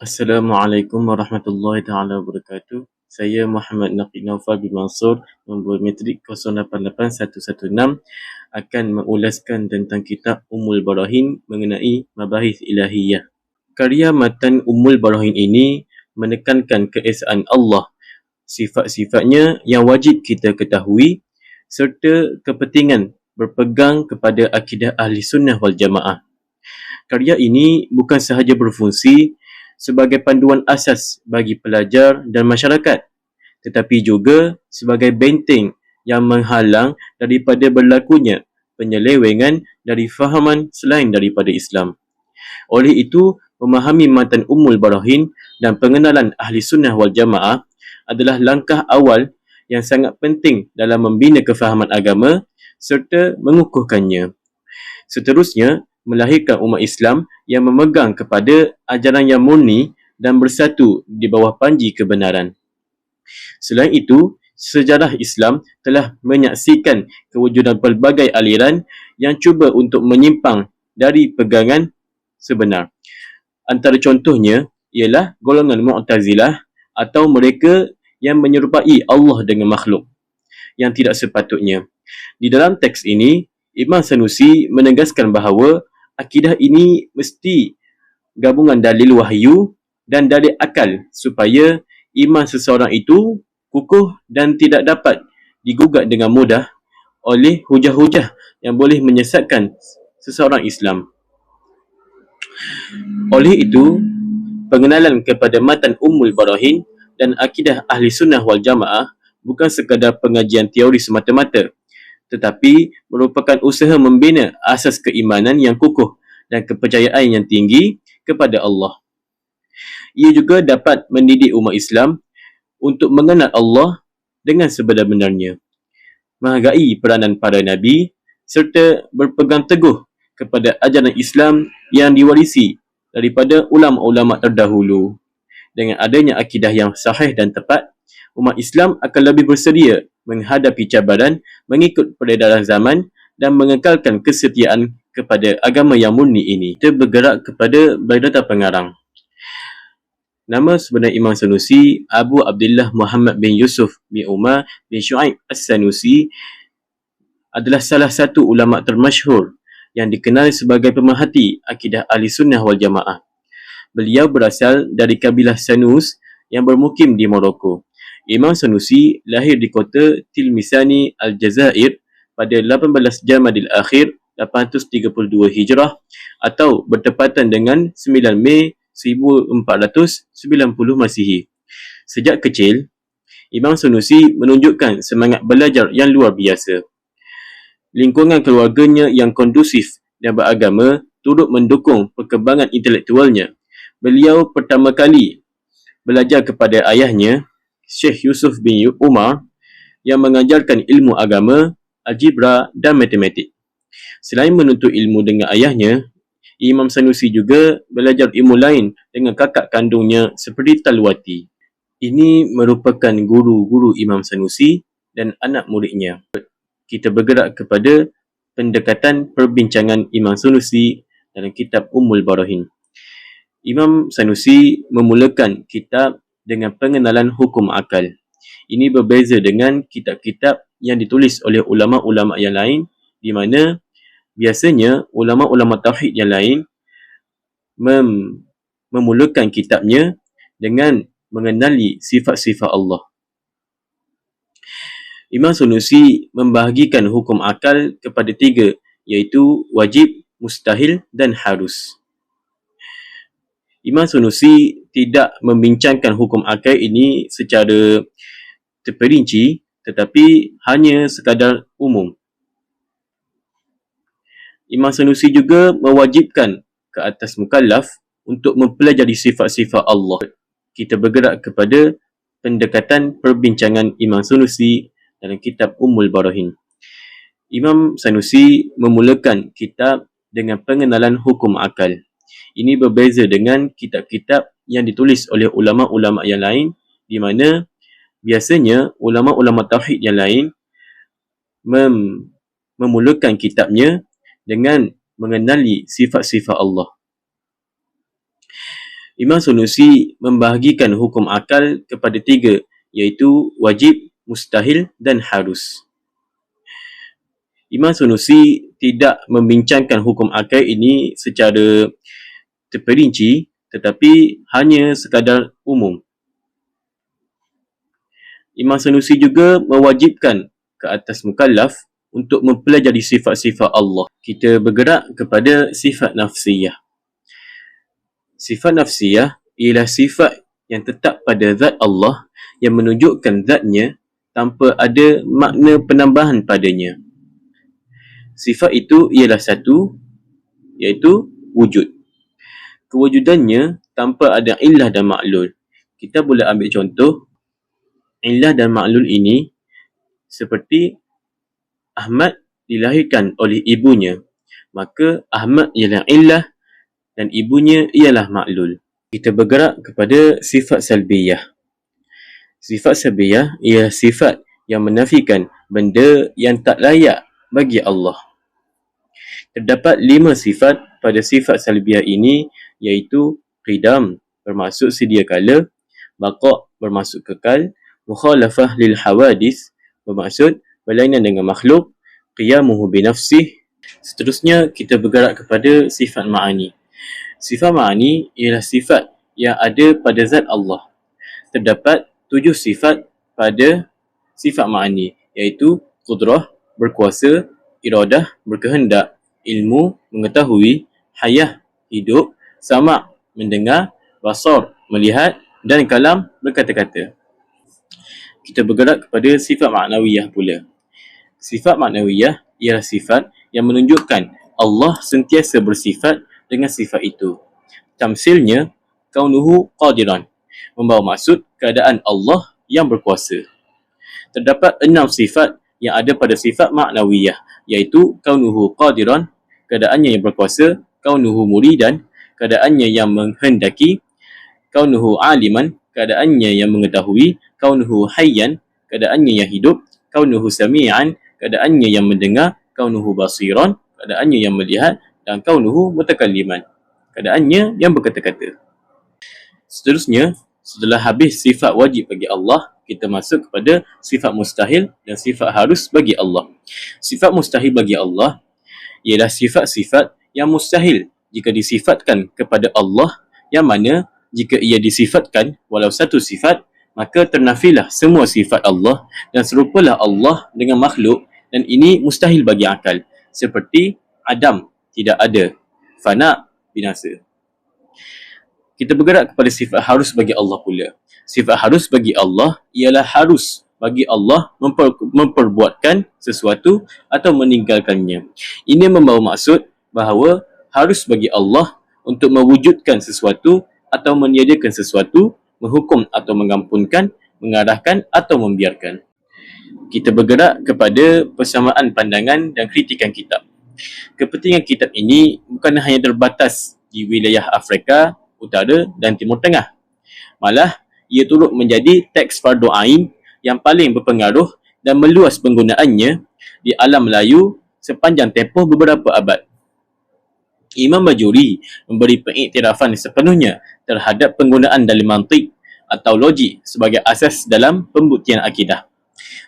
Assalamualaikum warahmatullahi taala wabarakatuh. Saya Muhammad Naqi Naufal bin Mansur, nombor metrik 088116 akan mengulaskan tentang kitab Ummul Barahin mengenai Mabahis Ilahiyah. Karya matan Ummul Barahin ini menekankan keesaan Allah, sifat-sifatnya yang wajib kita ketahui serta kepentingan berpegang kepada akidah Ahli Sunnah wal Jamaah. Karya ini bukan sahaja berfungsi sebagai panduan asas bagi pelajar dan masyarakat tetapi juga sebagai benteng yang menghalang daripada berlakunya penyelewengan dari fahaman selain daripada Islam. Oleh itu, memahami matan Ummul Barahin dan pengenalan Ahli Sunnah wal Jamaah adalah langkah awal yang sangat penting dalam membina kefahaman agama serta mengukuhkannya. Seterusnya, melahirkan umat Islam yang memegang kepada ajaran yang murni dan bersatu di bawah panji kebenaran. Selain itu, sejarah Islam telah menyaksikan kewujudan pelbagai aliran yang cuba untuk menyimpang dari pegangan sebenar. Antara contohnya ialah golongan Mu'tazilah atau mereka yang menyerupai Allah dengan makhluk yang tidak sepatutnya. Di dalam teks ini, Imam Sanusi menegaskan bahawa akidah ini mesti gabungan dalil wahyu dan dalil akal supaya iman seseorang itu kukuh dan tidak dapat digugat dengan mudah oleh hujah-hujah yang boleh menyesatkan seseorang Islam. Oleh itu, pengenalan kepada matan Ummul Barahin dan akidah Ahli Sunnah wal Jamaah bukan sekadar pengajian teori semata-mata, tetapi merupakan usaha membina asas keimanan yang kukuh dan kepercayaan yang tinggi kepada Allah. Ia juga dapat mendidik umat Islam untuk mengenal Allah dengan sebenar-benarnya, menghargai peranan para Nabi serta berpegang teguh kepada ajaran Islam yang diwarisi daripada ulama-ulama terdahulu. Dengan adanya akidah yang sahih dan tepat, umat Islam akan lebih bersedia menghadapi cabaran mengikut peredaran zaman dan mengekalkan kesetiaan kepada agama yang murni ini. Kita bergerak kepada biodata pengarang. Nama sebenar Imam Sanusi, Abu Abdullah Muhammad bin Yusuf bin Umar bin Shu'aib As-Sanusi adalah salah satu ulama termasyhur yang dikenal sebagai pemerhati akidah ahli sunnah wal jamaah. Beliau berasal dari kabilah Sanus yang bermukim di Morocco. Imam Sanusi lahir di kota Tilmisani, Aljazair pada 18 Jamadil Akhir 832 Hijrah atau bertepatan dengan 9 Mei 1490 Masihi. Sejak kecil, Imam Sanusi menunjukkan semangat belajar yang luar biasa. Lingkungan keluarganya yang kondusif dan beragama turut mendukung perkembangan intelektualnya. Beliau pertama kali belajar kepada ayahnya, Syekh Yusuf bin Umar yang mengajarkan ilmu agama, algebra dan matematik. Selain menuntut ilmu dengan ayahnya, Imam Sanusi juga belajar ilmu lain dengan kakak kandungnya seperti Talwati. Ini merupakan guru-guru Imam Sanusi dan anak muridnya. Kita bergerak kepada pendekatan perbincangan Imam Sanusi dalam kitab Ummul Barahin. Imam Sanusi memulakan kitab dengan pengenalan hukum akal. Ini berbeza dengan kitab-kitab yang ditulis oleh ulama-ulama yang lain di mana biasanya ulama-ulama tauhid yang lain mem- memulakan kitabnya dengan mengenali sifat-sifat Allah. Imam Sunusi membahagikan hukum akal kepada tiga iaitu wajib, mustahil dan harus. Imam Sunusi tidak membincangkan hukum akal ini secara terperinci tetapi hanya sekadar umum. Imam Sanusi juga mewajibkan ke atas mukallaf untuk mempelajari sifat-sifat Allah. Kita bergerak kepada pendekatan perbincangan Imam Sanusi dalam kitab Ummul Barahin. Imam Sanusi memulakan kitab dengan pengenalan hukum akal. Ini berbeza dengan kitab-kitab yang ditulis oleh ulama-ulama yang lain di mana biasanya ulama-ulama tauhid yang lain mem- memulakan kitabnya dengan mengenali sifat-sifat Allah. Imam Sunusi membahagikan hukum akal kepada tiga iaitu wajib, mustahil dan harus. Imam Sunusi tidak membincangkan hukum akal ini secara terperinci tetapi hanya sekadar umum. Imam Sanusi juga mewajibkan ke atas mukallaf untuk mempelajari sifat-sifat Allah. Kita bergerak kepada sifat nafsiyah. Sifat nafsiyah ialah sifat yang tetap pada zat Allah yang menunjukkan zatnya tanpa ada makna penambahan padanya. Sifat itu ialah satu, iaitu wujud. Kewujudannya tanpa ada illah dan maklul. Kita boleh ambil contoh, illah dan maklul ini seperti Ahmad dilahirkan oleh ibunya. Maka Ahmad ialah illah dan ibunya ialah maklul. Kita bergerak kepada sifat salbiyah. Sifat salbiyah ialah sifat yang menafikan benda yang tak layak bagi Allah. Terdapat lima sifat pada sifat salbiah ini iaitu qidam bermaksud sedia kala, baqa bermaksud kekal, mukhalafah lil hawadis bermaksud berlainan dengan makhluk, qiyamuhu binafsih. Seterusnya kita bergerak kepada sifat ma'ani. Sifat ma'ani ialah sifat yang ada pada zat Allah. Terdapat tujuh sifat pada sifat ma'ani iaitu kudrah, berkuasa, iradah, berkehendak, ilmu, mengetahui, hayah, hidup, sama, mendengar, basar, melihat dan kalam, berkata-kata. Kita bergerak kepada sifat maknawiyah pula. Sifat maknawiyah ialah sifat yang menunjukkan Allah sentiasa bersifat dengan sifat itu. Tamsilnya, kaunuhu qadiran. Membawa maksud keadaan Allah yang berkuasa. Terdapat enam sifat yang ada pada sifat maknawiyah iaitu kaunuhu qadiran keadaannya yang berkuasa kaunuhu muridan keadaannya yang menghendaki kaunuhu aliman keadaannya yang mengetahui kaunuhu hayyan keadaannya yang hidup kaunuhu sami'an keadaannya yang mendengar kaunuhu basiran keadaannya yang melihat dan kaunuhu mutakalliman keadaannya yang berkata-kata seterusnya setelah habis sifat wajib bagi Allah kita masuk kepada sifat mustahil dan sifat harus bagi Allah. Sifat mustahil bagi Allah ialah sifat-sifat yang mustahil jika disifatkan kepada Allah yang mana jika ia disifatkan walau satu sifat maka ternafilah semua sifat Allah dan serupalah Allah dengan makhluk dan ini mustahil bagi akal. Seperti Adam tidak ada fana binasa. Kita bergerak kepada sifat harus bagi Allah pula. Sifat harus bagi Allah ialah harus bagi Allah memper, memperbuatkan sesuatu atau meninggalkannya. Ini membawa maksud bahawa harus bagi Allah untuk mewujudkan sesuatu atau menyediakan sesuatu, menghukum atau mengampunkan, mengarahkan atau membiarkan. Kita bergerak kepada persamaan pandangan dan kritikan kitab. Kepentingan kitab ini bukan hanya terbatas di wilayah Afrika, Utara dan Timur Tengah. Malah, ia turut menjadi teks fardu ain yang paling berpengaruh dan meluas penggunaannya di alam Melayu sepanjang tempoh beberapa abad. Imam Bajuri memberi pengiktirafan sepenuhnya terhadap penggunaan dalam mantik atau logik sebagai asas dalam pembuktian akidah.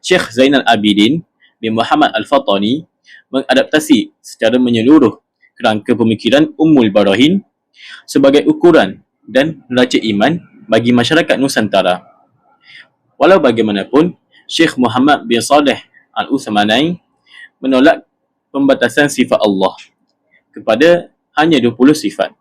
Syekh Zainal Abidin bin Muhammad Al-Fatani mengadaptasi secara menyeluruh kerangka pemikiran Ummul Barahin sebagai ukuran dan neraca iman bagi masyarakat Nusantara. Walau bagaimanapun, Syekh Muhammad bin Saleh Al-Uthmanai menolak pembatasan sifat Allah kepada hanya 20 sifat.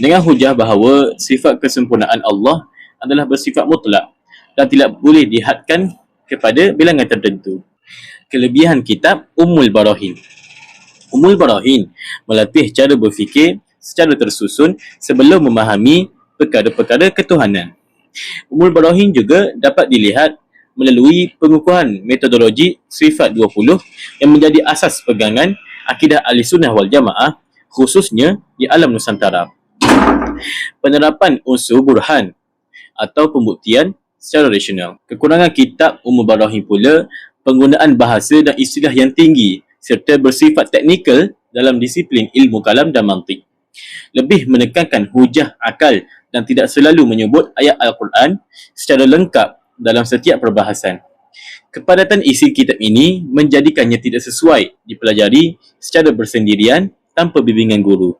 Dengan hujah bahawa sifat kesempurnaan Allah adalah bersifat mutlak dan tidak boleh dihadkan kepada bilangan tertentu. Kelebihan kitab Ummul Barahin. Ummul Barahin melatih cara berfikir secara tersusun sebelum memahami perkara-perkara ketuhanan. Umul Barahin juga dapat dilihat melalui pengukuhan metodologi sifat 20 yang menjadi asas pegangan akidah ahli sunnah wal jamaah khususnya di alam Nusantara. Penerapan unsur burhan atau pembuktian secara rasional. Kekurangan kitab Umul Barahin pula penggunaan bahasa dan istilah yang tinggi serta bersifat teknikal dalam disiplin ilmu kalam dan mantik. lebih menekankan hujah akal dan tidak selalu menyebut ayat Al-Quran secara lengkap dalam setiap perbahasan. Kepadatan isi kitab ini menjadikannya tidak sesuai dipelajari secara bersendirian tanpa bimbingan guru.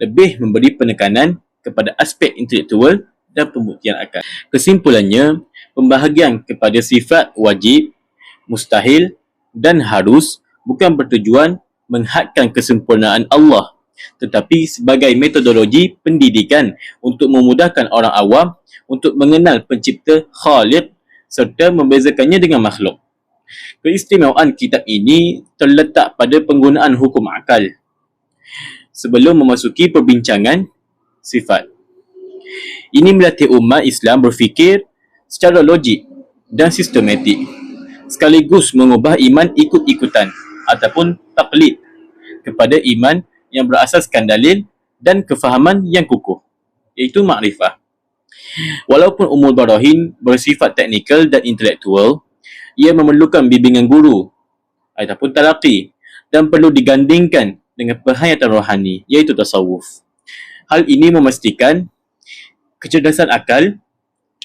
Lebih memberi penekanan kepada aspek intelektual dan pembuktian akal. Kesimpulannya, pembahagian kepada sifat wajib, mustahil dan harus bukan bertujuan menghadkan kesempurnaan Allah tetapi sebagai metodologi pendidikan untuk memudahkan orang awam untuk mengenal pencipta Khaliq serta membezakannya dengan makhluk. Keistimewaan kitab ini terletak pada penggunaan hukum akal. Sebelum memasuki perbincangan sifat. Ini melatih umat Islam berfikir secara logik dan sistematik sekaligus mengubah iman ikut-ikutan ataupun taklid kepada iman yang berasaskan dalil dan kefahaman yang kukuh iaitu makrifah. Walaupun umul barahin bersifat teknikal dan intelektual, ia memerlukan bimbingan guru ataupun talaqi dan perlu digandingkan dengan perhayatan rohani iaitu tasawuf. Hal ini memastikan kecerdasan akal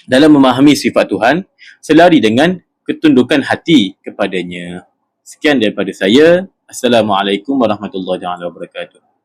dalam memahami sifat Tuhan selari dengan ketundukan hati kepadanya. Sekian daripada saya. Assalamualaikum warahmatullahi wabarakatuh.